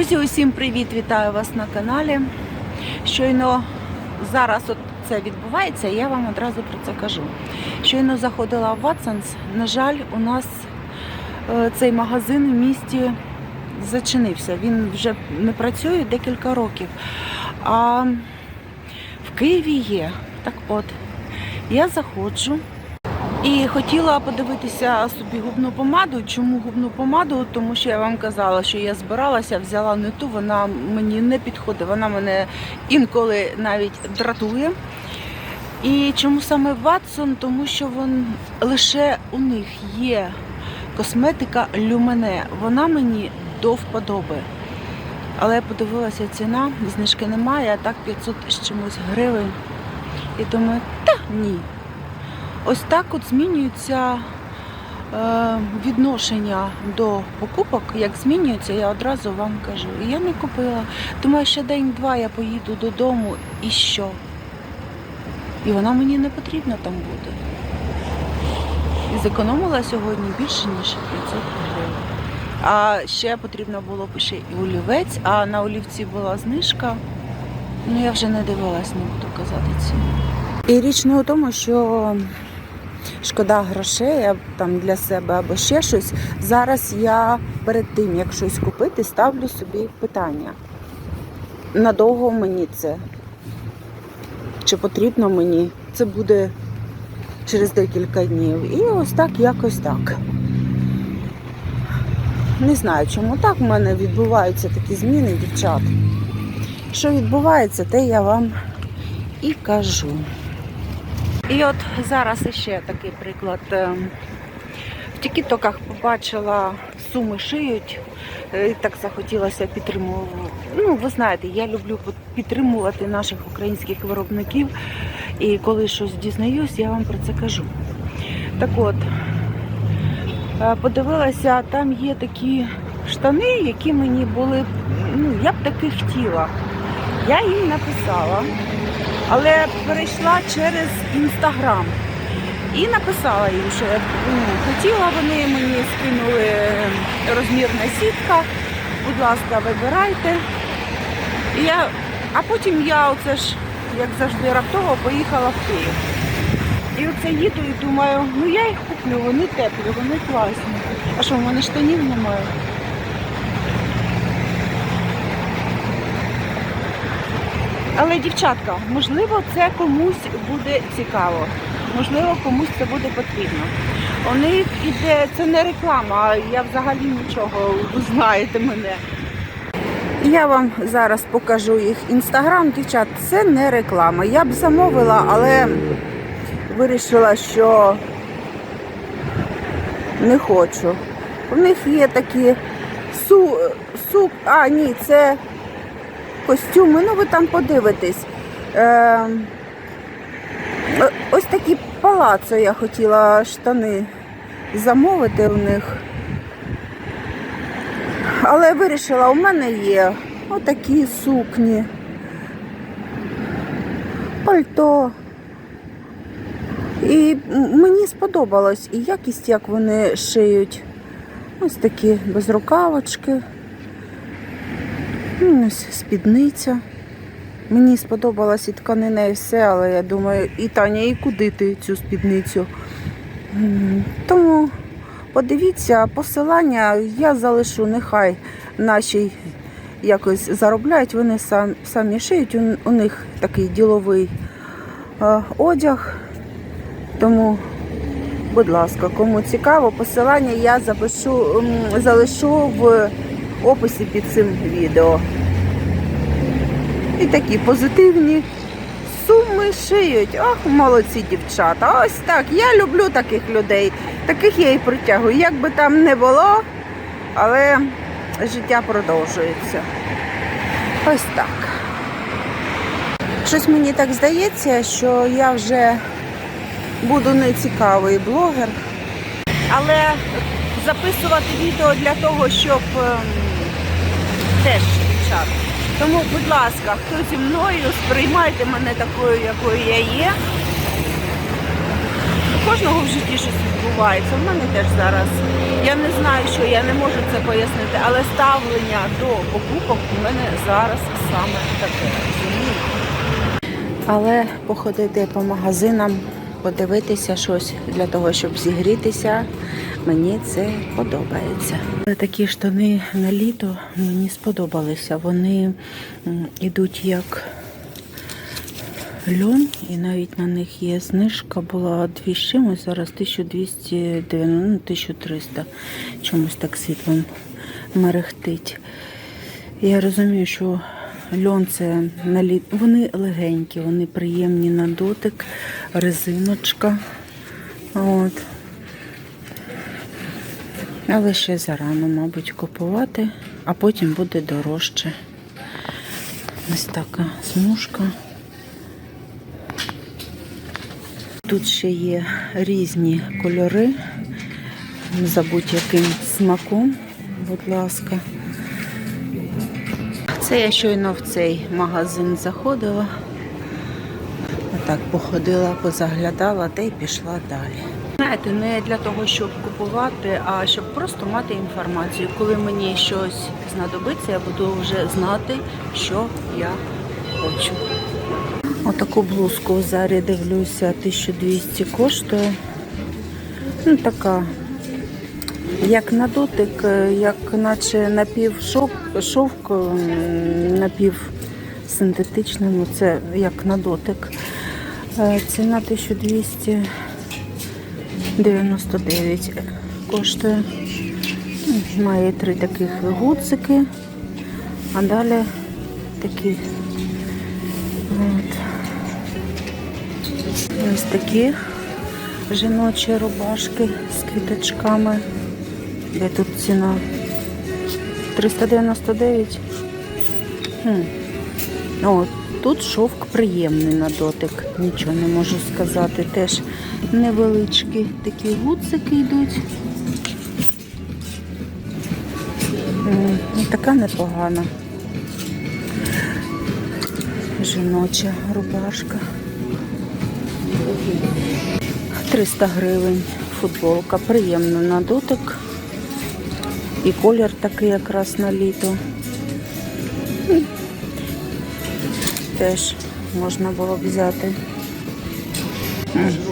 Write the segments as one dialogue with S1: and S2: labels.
S1: Друзі, усім привіт! Вітаю вас на каналі. Щойно зараз от це відбувається, і я вам одразу про це кажу. Щойно заходила в Watsons. На жаль, у нас е, цей магазин в місті зачинився. Він вже не працює декілька років. А в Києві є. Так от, я заходжу. І хотіла подивитися собі губну помаду. Чому губну помаду? Тому що я вам казала, що я збиралася, взяла не ту, вона мені не підходить, вона мене інколи навіть дратує. І чому саме Ватсон? Тому що вон, лише у них є косметика люмене. Вона мені до вподоби. Але я подивилася ціна, знижки немає, а так 500 з чимось гривень. І думаю, та ні. Ось так от змінюється е, відношення до покупок. Як змінюється, я одразу вам кажу. І я не купила. Думаю, ще день-два я поїду додому і що? І вона мені не потрібна там буде. І зекономила сьогодні більше, ніж 500 гривень. А ще потрібно було б ще і олівець, а на олівці була знижка. Ну я вже не дивилась, не буду казати ціну. І річ не у тому, що шкода грошей там для себе або ще щось. Зараз я перед тим, як щось купити, ставлю собі питання. Надовго мені це? Чи потрібно мені? Це буде через декілька днів. І ось так, якось так. Не знаю, чому так в мене відбуваються такі зміни, дівчат. Що відбувається, те я вам і кажу. І от зараз ще такий приклад. Ем, В тікітоках побачила суми шиють. е, і Так захотілося підтримувати. Ну, ви знаєте, я люблю підтримувати наших українських виробників. І коли щось дізнаюсь, я вам про це кажу. Так от, е, подивилася, там є такі штани, які мені були, ну, я б таки хотіла. Я їм написала але перейшла через інстаграм і написала їм, що я ну, хотіла, вони мені скинули розмірна сітка. Будь ласка, вибирайте. І я, а потім я оце ж, як завжди, раптово поїхала в Київ. І оце їду і думаю, ну я їх куплю, вони теплі, вони класні. А що, в мене штанів немає? Але, дівчатка, можливо, це комусь буде цікаво. Можливо, комусь це буде потрібно. У них іде, це не реклама, я взагалі нічого, ви знаєте мене. Я вам зараз покажу їх інстаграм, дівчат, це не реклама. Я б замовила, але вирішила, що не хочу. У них є такі су, су, а ні, це костюми, ну ви там подивитесь. Е, ось такі палацо я хотіла штани замовити у них. Але вирішила, у мене є отакі сукні, пальто. І мені сподобалось і якість, як вони шиють. Ось такі безрукавочки. Ось спідниця. Мені сподобалась і тканина, і все, але я думаю, і Таня, і куди ти цю спідницю? Тому подивіться, посилання я залишу, нехай наші якось заробляють, вони сам, самі шиють, у, у них такий діловий е, одяг. Тому, будь ласка, кому цікаво, посилання я запишу, залишу в описі під цим відео. І такі позитивні суми шиють. Ах, молодці дівчата. Ось так. Я люблю таких людей. Таких я і притягую. Як би там не було, але життя продовжується. Ось так. Щось мені так здається, що я вже буду нецікавий блогер. Але записувати відео для того, щоб ем, теж дівчат. Тому, будь ласка, хто зі мною, сприймайте мене такою, якою я є. у кожного в житті щось відбувається. У мене теж зараз. Я не знаю, що я не можу це пояснити, але ставлення до покупок у мене зараз саме таке. Але походити по магазинам, подивитися щось для того, щоб зігрітися, мені це подобається. Такі штани на літо мені сподобалися. Вони м, ідуть як льон, і навіть на них є знижка, була дві з чимось, зараз 1290, ну, 1300. Чомусь так світлом мерехтить. Я розумію, що льон це на літ. Вони легенькі, вони приємні на дотик, резиночка. От. Але ще зарано, мабуть, купувати, а потім буде дорожче. Ось така смужка. Тут ще є різні кольори. За будь-яким смаком, будь ласка. Це я щойно в цей магазин заходила. Отак походила, позаглядала та й пішла далі. Знаєте, не для того, щоб купувати, а щоб просто мати інформацію. Коли мені щось знадобиться, я буду вже знати, що я хочу. Отаку блузку в зарі дивлюся, 1200 коштує. Ну, така, як на дотик, е, як наче напів шовк, напів синтетичному, це як на дотик. Е, Ціна 1299 коштує. Має три таких гудзики, а далі такі От. Ось такі жіночі рубашки з квіточками. Де тут ціна? 399. Хм. О, тут шовк приємний на дотик. Нічого не можу сказати. Теж невеличкі такі гудзики йдуть. Ну, Така непогана жіноча рубашка. 300 гривень футболка. Приємно на дотик. І колір такий якраз на літо. Теж можна було б взяти.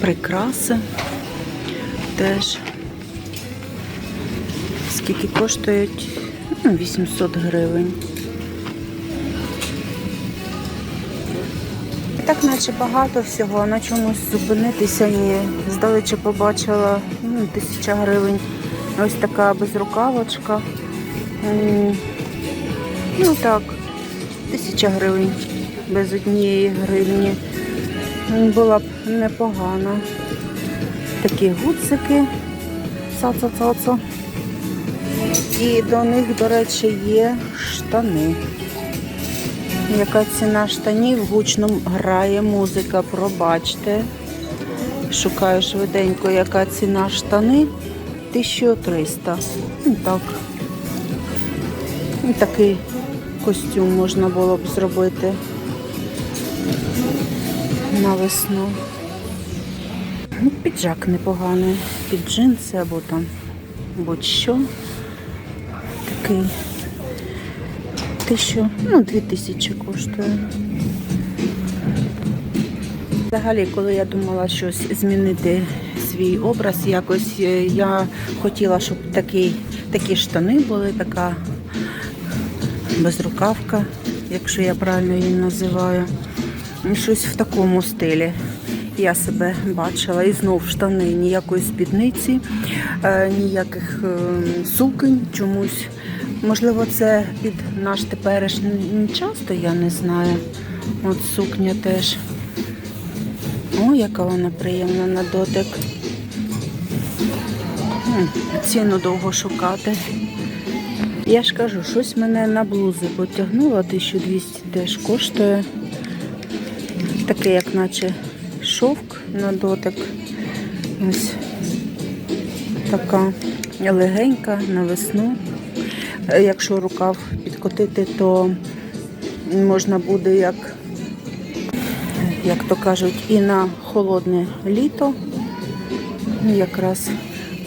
S1: Прикраси. Теж. Скільки коштують? Ну, 800 гривень. Так наче багато всього, на чомусь зупинитися і здалече побачила ну, тисяча гривень. Ось така безрукавочка. Ну так, тисяча гривень без однієї гривні. Була б непогана. Такі гудзики. Цаца-цаца. І до них, до речі, є штани. Яка ціна штанів? Гучно грає музика, пробачте. Шукаю швиденько, яка ціна штани. 1300. Ну, Так. І такий костюм можна було б зробити на весну. Ну, Піджак непоганий. Під джинси або там будь-що. Такий тисячу, ну, дві тисячі коштує. Взагалі, коли я думала щось змінити свій образ, якось е, я хотіла, щоб такий, такі штани були, така безрукавка, якщо я правильно її називаю. Щось в такому стилі. Я себе бачила і знов штани, ніякої спідниці, е, ніяких е, суконь чомусь. Можливо, це під наш теперішній час, то я не знаю. От сукня теж. О, яка вона приємна на дотик. Ціну довго шукати. Я ж кажу, щось мене на блузи потягнуло, 1200 теж коштує. Таке, як наче шовк на дотик. Ось така легенька на весну. Е, Якщо рукав підкотити, то можна буде, як, як то кажуть, і на холодне літо якраз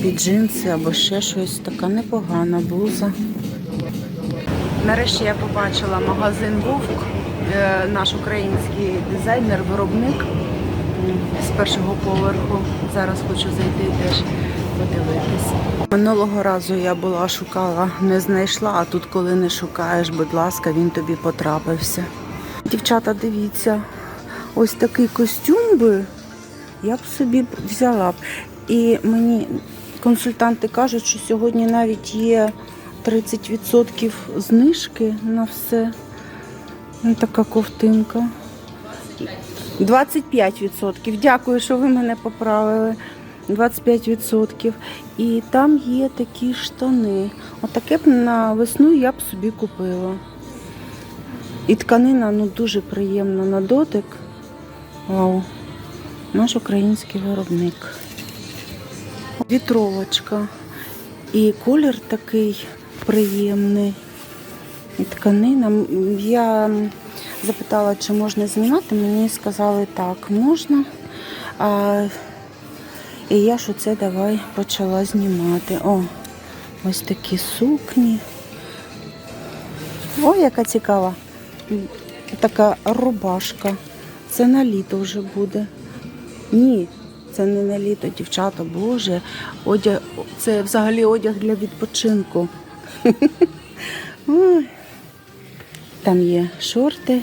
S1: під джинси або ще щось. Така непогана блуза. Нарешті я побачила магазин Вовк, е, наш український дизайнер, виробник з першого поверху. Зараз хочу зайти теж подивитись. Минулого разу я була, шукала, не знайшла, а тут, коли не шукаєш, будь ласка, він тобі потрапився. Дівчата, дивіться, ось такий костюм би я б собі взяла б. І мені консультанти кажуть, що сьогодні навіть є 30% знижки на все. Ну, така ковтинка. 25%. Дякую, що ви мене поправили. 25%. І там є такі штани. Отаке б на весну я б собі купила. І тканина ну, дуже приємна на дотик. Вау. Наш український виробник. Вітровочка. І колір такий приємний. І тканина. Я запитала, чи можна знімати. Мені сказали, так, можна. А, і я ж оце давай почала знімати. О, ось такі сукні. О, яка цікава. Така рубашка. Це на літо вже буде. Ні, це не на літо, дівчата, боже. Одяг, це взагалі одяг для відпочинку. Там є шорти.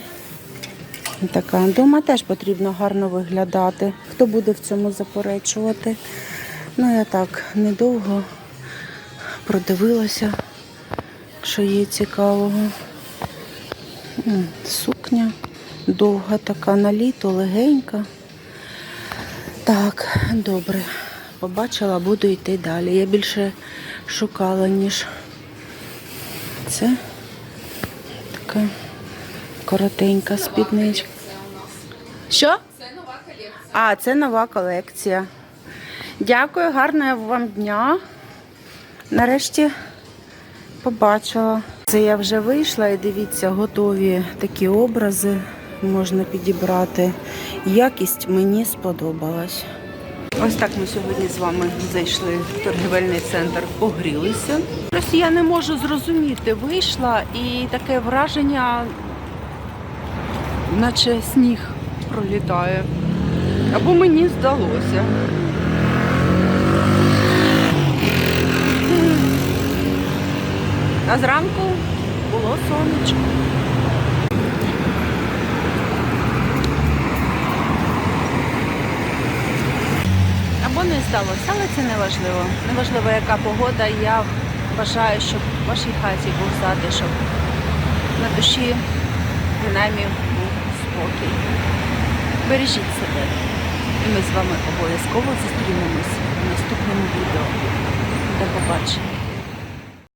S1: Така дома теж потрібно гарно виглядати. Хто буде в цьому заперечувати? Ну, я так недовго продивилася, що є цікавого. Сукня довга така на літо, легенька. Так, добре. Побачила, буду йти далі. Я більше шукала, ніж це така коротенька спідничка. Що?
S2: Це нова колекція.
S1: А, це нова колекція. Дякую, гарного вам дня. Нарешті побачила. Це я вже вийшла і дивіться, готові такі образи можна підібрати. Якість мені сподобалась. Ось так ми сьогодні з вами зайшли в торгівельний центр, погрілися. Просто я не можу зрозуміти, вийшла і таке враження, наче сніг пролітає. Або мені здалося. А зранку було сонечко. Здалося, але це не важливо. Неважливо, яка погода. Я бажаю, щоб в вашій хаті був затишок. На душі, принаймні, був спокій. Бережіть себе. І ми з вами обов'язково зустрінемось в наступному відео. До побачення.